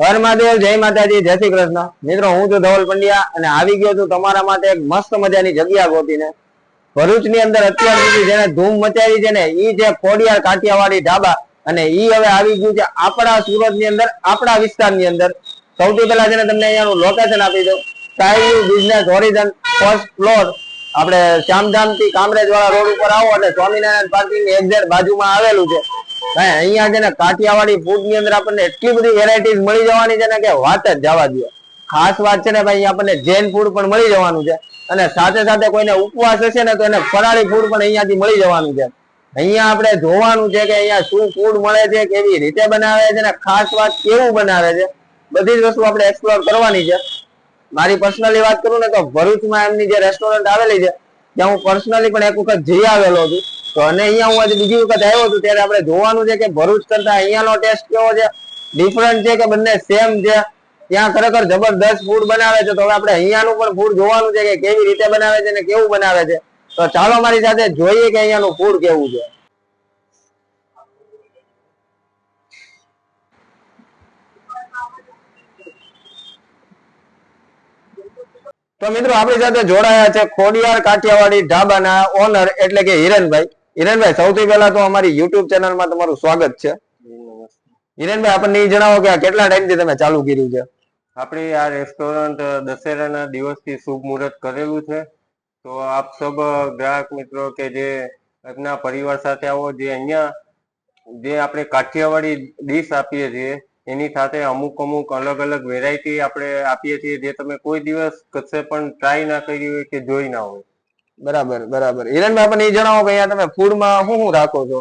હર મહાદેવ, જય માતાજી, જય શ્રી કૃષ્ણ. મિત્રો, હું છું ધવલ પંડ્યા અને આવી ગયો છું તમારા માટે એક મસ્ત મજાની જગ્યા ગોતીને. ભરૂચની અંદર અત્યાર સુધી જેને ધૂમ મચાવી છે ને, ઈ છે ખોડિયાર કાઠિયાવાડી ઢાબા અને ઈ હવે આવી ગયું છે આપણા સુરતની અંદર, આપણા વિસ્તારની અંદર. સૌથી પહેલા છે ને તમને અહીંયાનું લોકેશન આપી દઉં. Sky business horizon first floor આપણે શ્યામધામથી કામરેજ વાળા રોડ ઉપર આવો અને સ્વામિનારાયણ પાર્કિંગની એક્ઝેક્ટ બાજુમાં આવેલું છે. ભાઈ, અહીંયા છે ને કાઠિયાવાડી ફૂડની અંદર આપણને એટલી બધી વેરાયટીઝ મળી જવાની છે ને કે વાત જ જવા દો ખાસ વાત છે ને ભાઈ આપણને જૈન ફૂડ પણ મળી જવાનું છે. અને સાથે સાથે કોઈને ઉપવાસ હશે ને તો એને ફરાળી ફૂડ પણ અહીંયાથી મળી જવાનું છે. અહીંયા આપણે જોવાનું છે કે અહીંયા શું ફૂડ મળે છે, કેવી રીતે બનાવે છે ને ખાસ વાત કેવું બનાવે છે. બધી જ વસ્તુ આપણે એક્સપ્લોર કરવાની છે. મારી પર્સનલી વાત કરું ને તો ભરૂચમાં એમની જે રેસ્ટોરન્ટ આવેલી છે, ત્યાં હું પર્સનલી પણ એક વખત જઈ આવેલો છું. તો અને અહીંયા હું આજે બીજી વખત આવ્યો હતો ત્યારે આપણે જોવાનું છે કે ભરૂચ કરતા અહીંયાનો ટેસ્ટ કેવો છે? ડિફરન્ટ છે કે બંને સેમ છે? ત્યાં ખરેખર જબરદસ્ત ફૂડ બનાવે છે. તો હવે આપણે અહીંયાનું પણ ફૂડ જોવાનું છે કે કેવી રીતે બનાવે છે ને કેવું બનાવે છે. તો ચાલો મારી સાથે જોઈએ કે અહીંયાનું ફૂડ કેવું છે. તો મિત્રો આપણી સાથે જોડાયા છે ખોડિયાર કાઠિયાવાડી ઢાબાના ઓનર એટલે કે હિરણભાઈ. હિરણભાઈ સૌથી પહેલા તો અમારી યુટ્યુબ ચેનલમાં તમારું સ્વાગત છે. હિરણભાઈ આપણને એ જણાવો કે આ કેટલા ટાઈમથી તમે ચાલુ કર્યું છે? આપણી આ રેસ્ટોરન્ટ દશેરાના દિવસથી શુભ મુહૂર્ત કરેલું છે. તો આપ સબ ગ્રાહક મિત્રો કે જે આપના પરિવાર સાથે આવો, જે અહીંયા, જે આપણે કાઠિયાવાડી ડીશ આપીએ છીએ, એની સાથે અમુક અમુક અલગ અલગ વેરાયટી આપણે આપીએ છીએ, જે તમે કોઈ દિવસ કશે પણ ટ્રાય ના કરી હોય કે જોઈ ના હોય. બરાબર બરાબર. હિરણભાઈ આપણને એ જણાવો કે અહીંયા તમે ફૂડમાં શું શું રાખો છો?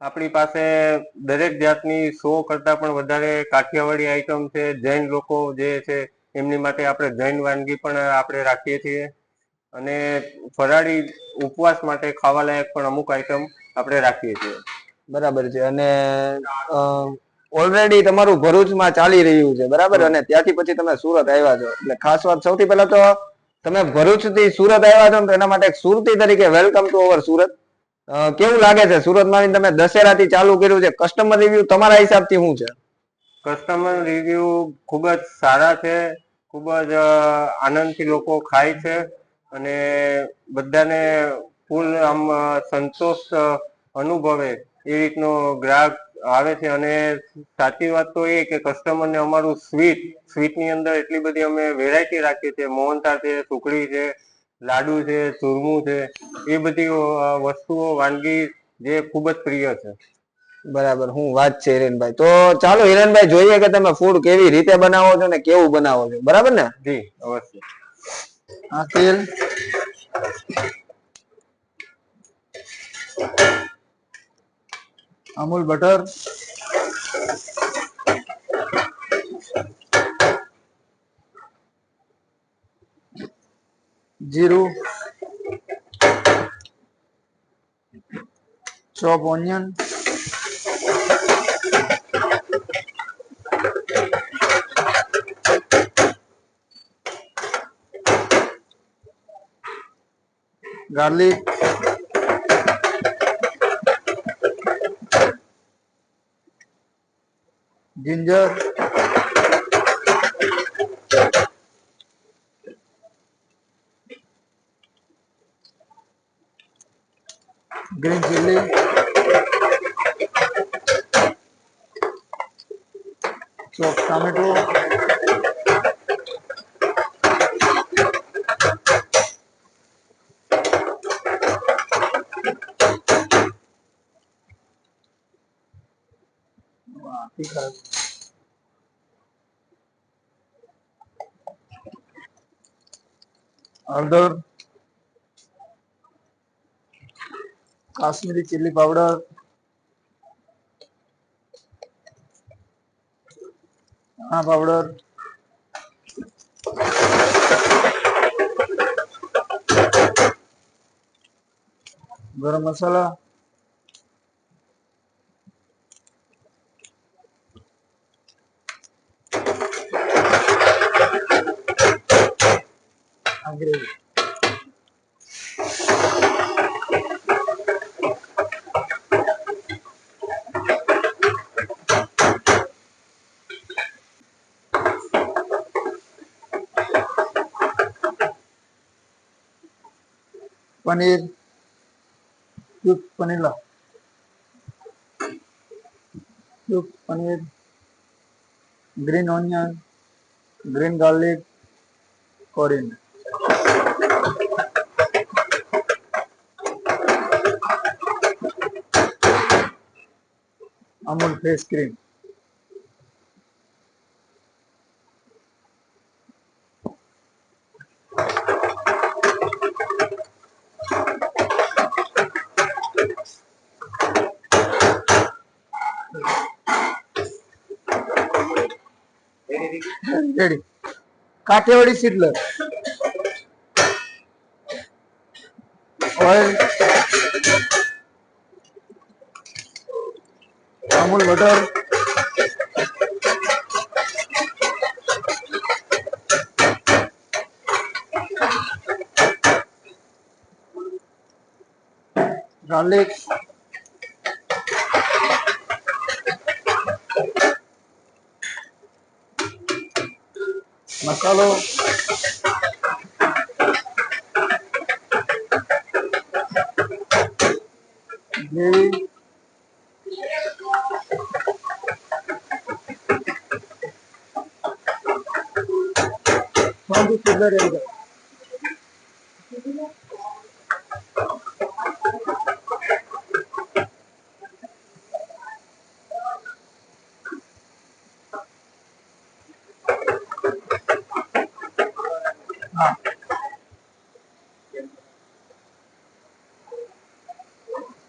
આપણી પાસે દરેક જાતની સો કરતા પણ વધારે કાઠિયાવાડી આઈટમ છે. જૈન લોકો જે છે એમની માટે આપણે જૈન વાનગી પણ આપણે રાખીએ છીએ. અને ફરાળી ઉપવાસ માટે ખાવાલાયક પણ અમુક આઈટમ આપણે રાખીએ છીએ. બરાબર છે. અને ઓલરેડી તમારું ભરૂચમાં ચાલી રહ્યું છે. બરાબર? અને ત્યાંથી પછી તમે સુરત આવ્યા છો. એટલે ખાસ વાત સૌથી પહેલા તો તમે ભરૂચથી સુરત આવ્યા છો તો એના માટે સુરતી તરીકે વેલકમ ટુ ઓવર સુરત. કેવું લાગે છે? સુરતમાં તમે દશેરા થી ચાલુ કર્યું છે. કસ્ટમર રિવ્યુ તમારા હિસાબથી શું છે? કસ્ટમર રિવ્યુ ખૂબ જ સારા છે. ખૂબ જ આનંદથી લોકો ખાય છે. અને બધાને ફૂલ આમ સંતોષ અનુભવે એ રીતનો ગ્રાહક આવે છે અને સાચી વાત તો એ કે કસ્ટમરને અમારું સ્વીટ સ્વીટની અંદર એટલી બધી અમે વેરાયટી રાખીએ છીએ. મોહનથાળ છે સુખડી છે લાડુ છે ચૂરમું છે એ બધી વસ્તુઓ વાનગી જે ખૂબ જ પ્રિય છે. બરાબર હું વાત છે હિરેનભાઈ. તો ચાલો હિરેનભાઈ જોઈએ કે તમે ફૂડ કેવી રીતે બનાવો છો ને કેવું બનાવો છો. બરાબર ને? જી અવશ્ય. આ તેલ. અમૂલ બટર. જીરું. Chop onion garlic ginger green chili chopped tomato વાહ, તીખા હળદર કાશ્મીરી ચીલી પાવડર ધાણા પાવડર ગરમ મસાલા પનીર ક્યુબ પનીર લો. Cube paneer green onion green garlic coriander Amul fresh cream. Ready Kathiyawadi sizzler oil Amul butter garlic મસાલો ગ્રેવી સાંજુ sizzler આવી જાય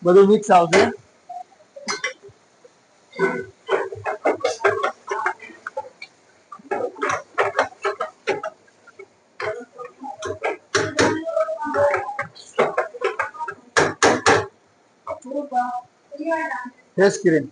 બધું mix આવશે? ફેસ ક્રીમ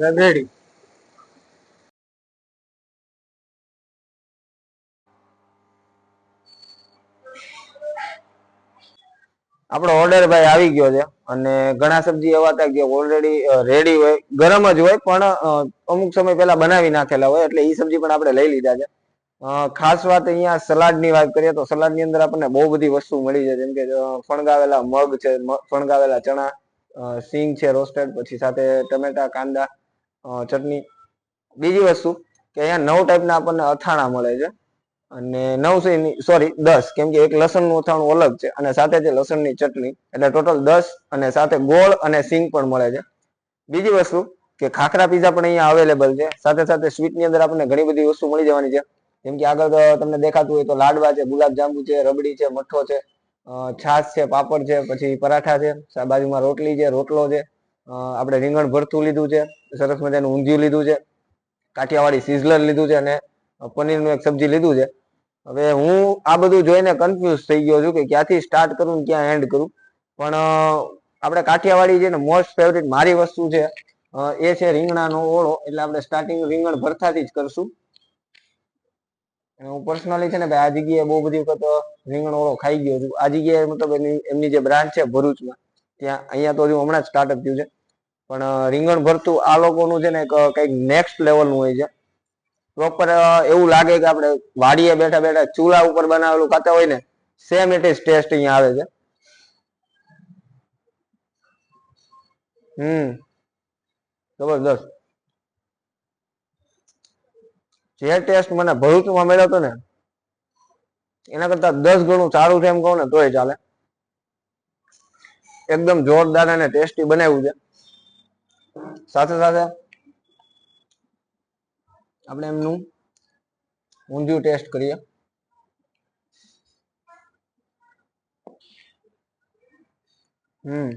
સાહેબ આપણો ઓર્ડર ભાઈ આવી ગયો છે. અને ઘણા સબ્જી એવા હતા કે ઓલરેડી રેડી હોય. ગરમ જ હોય, પણ અમુક સમય પહેલા બનાવી નાખેલા હોય, એટલે એ સબ્જી પણ આપણે લઈ લીધા છે. ખાસ વાત અહીંયા સલાડની વાત કરીએ તો સલાડની અંદર આપણને બહુ બધી વસ્તુ મળી જાય. જેમ કે ફણગાવેલા મગ છે ફણગાવેલા ચણા સિંગ છે રોસ્ટેડ પછી સાથે ટમેટા, કાંદા ચટણી. બીજી વસ્તુ કે અહીંયા નવ ટાઈપના આપણને અથાણા મળે છે અને નવ સોરી દસ, કેમ કે એક લસણનું અથાણું અલગ છે અને સાથે છે લસણની ચટણી, એટલે ટોટલ દસ અને સાથે ગોળ અને સિંગ પણ મળે છે. બીજી વસ્તુ કે ખાખરા પીઝા પણ અહીંયા અવેલેબલ છે. સાથે સાથે સ્વીટની અંદર આપણને ઘણી બધી વસ્તુ મળી જવાની છે. જેમ કે આગળ તમને દેખાતું હોય તો લાડવા છે ગુલાબ જાંબુ છે, રબડી છે, મઠ્ઠો છે છાશ છે, પાપડ છે, પછી પરાઠા છે બાજુમાં રોટલી છે, રોટલો છે. આપણે રીંગણ ભરતું લીધું છે, સરસ મજાનું ઊંધિયું લીધું છે, કાઠિયાવાડી સિઝલર લીધું છે અને પનીરનું એક સબ્જી લીધું છે. હવે હું આ બધું જોઈને કન્ફ્યુઝ થઈ ગયો છું કે ક્યાંથી સ્ટાર્ટ કરું ક્યાં એન્ડ કરું. પણ આપણે કાઠિયાવાડી છે ને મોસ્ટ ફેવરિટ મારી વસ્તુ છે એ છે રીંગણાનો ઓળો. એટલે આપણે સ્ટાર્ટિંગ રીંગણ ભરતાથી જ કરશું. હું પર્સનલી છે ને ભાઈ આ જગ્યાએ બહુ બધી વખત રીંગણ ઓળો ખાઈ ગયો છું. આ જગ્યાએ મતલબ એમની એમની જે બ્રાન્ચ છે ભરૂચમાં, ત્યાં, અહીંયા તો હજુ હમણાં જ સ્ટાર્ટઅપ થયું છે. પણ રીંગણ ભરતું આ લોકોનું છે ને કંઈક નેક્સ્ટ લેવલનું હોય છે. પ્રોપર એવું લાગે કે આપણે વાડીએ બેઠા બેઠા ચૂલા ઉપર બનાવેલું ખાતા હોય ને સેમ ઇટ ઇઝ ટેસ્ટ અહીંયા આવે છે. હમ, જબરદસ્ત. જે ટેસ્ટ મને ભરૂચમાં મળ્યો હતો ને, એના કરતા દસ ગણું સારું છે એમ કહું ને, તોય ચાલે. એકદમ જોરદાર અને ટેસ્ટી બનાવ્યું છે. સાથે સાથે આપણે એમનું ઊંધિયું ટેસ્ટ કરીએ. હમ.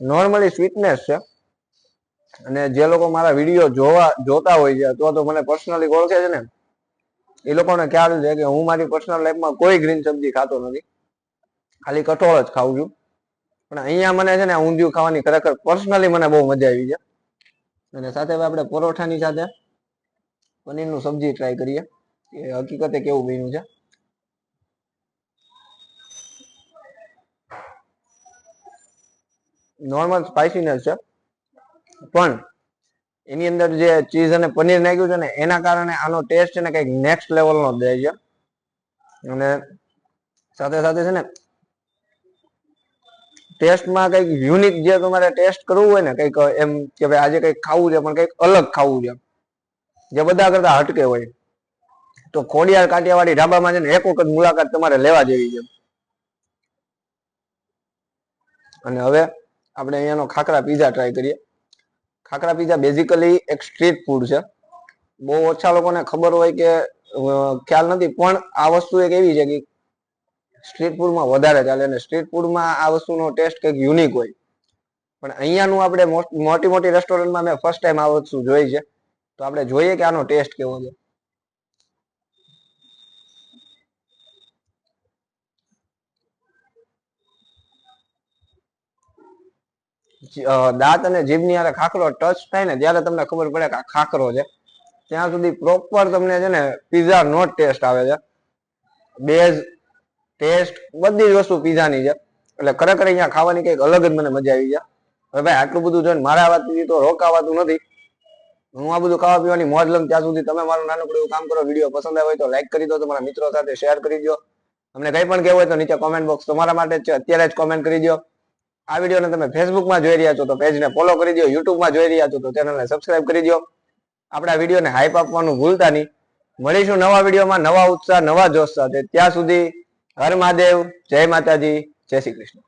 નોર્મલી સ્વીટનેસ છે. અને જે લોકો મારા વીડિયો જોવા, જોતા હોય છે અથવા તો મને પર્સનલી ઓળખે છે ને, એ લોકોને ખ્યાલ છે કે હું મારી પર્સનલ લાઈફમાં કોઈ ગ્રીન સબ્જી ખાતો નથી. ખાલી કઠોળ જ ખાઉં છું. પણ અહીંયા મને છે ને ઊંધિયું ખાવાની ખરેખર પર્સનલી મને બહુ મજા આવી છે. અને સાથે આપણે પરોઠાની સાથે પનીરનું સબ્જી ટ્રાય કરીએ. કે હકીકતે કેવું બન્યું છે? નોર્મલ સ્પાઇસીનેસ છે. પણ એની અંદર જે ચીઝ અને પનીર નાખ્યું છે ને, એના કારણે આનો ટેસ્ટ છે ને કંઈક નેક્સ્ટ લેવલનો જાય છે. અને સાથે સાથે છે ને ટેસ્ટમાં કંઈક યુનિક જે તમારે ટેસ્ટ કરવું હોય ને, કંઈક એમ કે ભાઈ આજે કંઈક ખાવું છે, પણ કંઈક અલગ ખાવું છે. જે બધા કરતા હટકે હોય. તો ખોડિયાર, કાટિયાવાડી, ઢાબામાં છે ને, એક વખત મુલાકાત તમારે લેવા જેવી છે. અને હવે આપણે અહીંયાનો ખાખરા પીઝા ટ્રાય કરીએ. ખાખરા પીઝા બેઝિકલી એક સ્ટ્રીટ ફૂડ છે. બહુ ઓછા લોકોને ખબર હોય કે ખ્યાલ નથી, પણ આ વસ્તુ એક એવી છે કે સ્ટ્રીટ ફૂડમાં વધારે ચાલે અને સ્ટ્રીટ ફૂડમાં આ વસ્તુનો ટેસ્ટ કંઈક યુનિક હોય. પણ અહીંયાનું આપણે મોટી મોટી રેસ્ટોરન્ટમાં મેં ફર્સ્ટ ટાઈમ આ વસ્તુ જોઈ છે. તો આપણે જોઈએ કે આનો ટેસ્ટ કેવો છે. દાંત અને જીભની હારે ખાખરો ટચ થાય ને ત્યારે તમને ખબર પડે કે આ ખાખરો છે. ત્યાં સુધી પ્રોપર તમને છે ને પીઝા નો ટેસ્ટ આવે છે. બેઝ ટેસ્ટ બધી જ વસ્તુ પીઝાની છે. એટલે ખરેખર અહીંયા ખાવાની કંઈક અલગ જ મને મજા આવી છે. હવે ભાઈ, આટલું બધું જોઈને મારા વાતથી તો રોકાવાતું નથી. હું આ બધું ખાવા પીવાની મોજ લઉં ત્યાં સુધી તમે મારું નાનકડું એવું કામ કરો, વીડિયો પસંદ હોય તો લાઈક કરી દો, તમારા મિત્રો સાથે શેર કરી દો. અમને કંઈ પણ કહેવું હોય તો નીચે કોમેન્ટ બોક્સ તમારા માટે છે. અત્યારે જ કોમેન્ટ કરી દો. આ વિડીયોને તમે ફેસબુકમાં જોઈ રહ્યા છો તો પેજને ફોલો કરી દો યુટ્યુબમાં જોઈ રહ્યા છો તો ચેનલને સબસ્ક્રાઇબ કરી દો. આપણા વિડીયોને હાઈપ આપવાનું ભૂલતા નહીં. મળીશું નવા વિડીયોમાં નવા ઉત્સાહ, નવા જોશ સાથે. ત્યાં સુધી હર મહાદેવ જય માતાજી જય શ્રી કૃષ્ણ?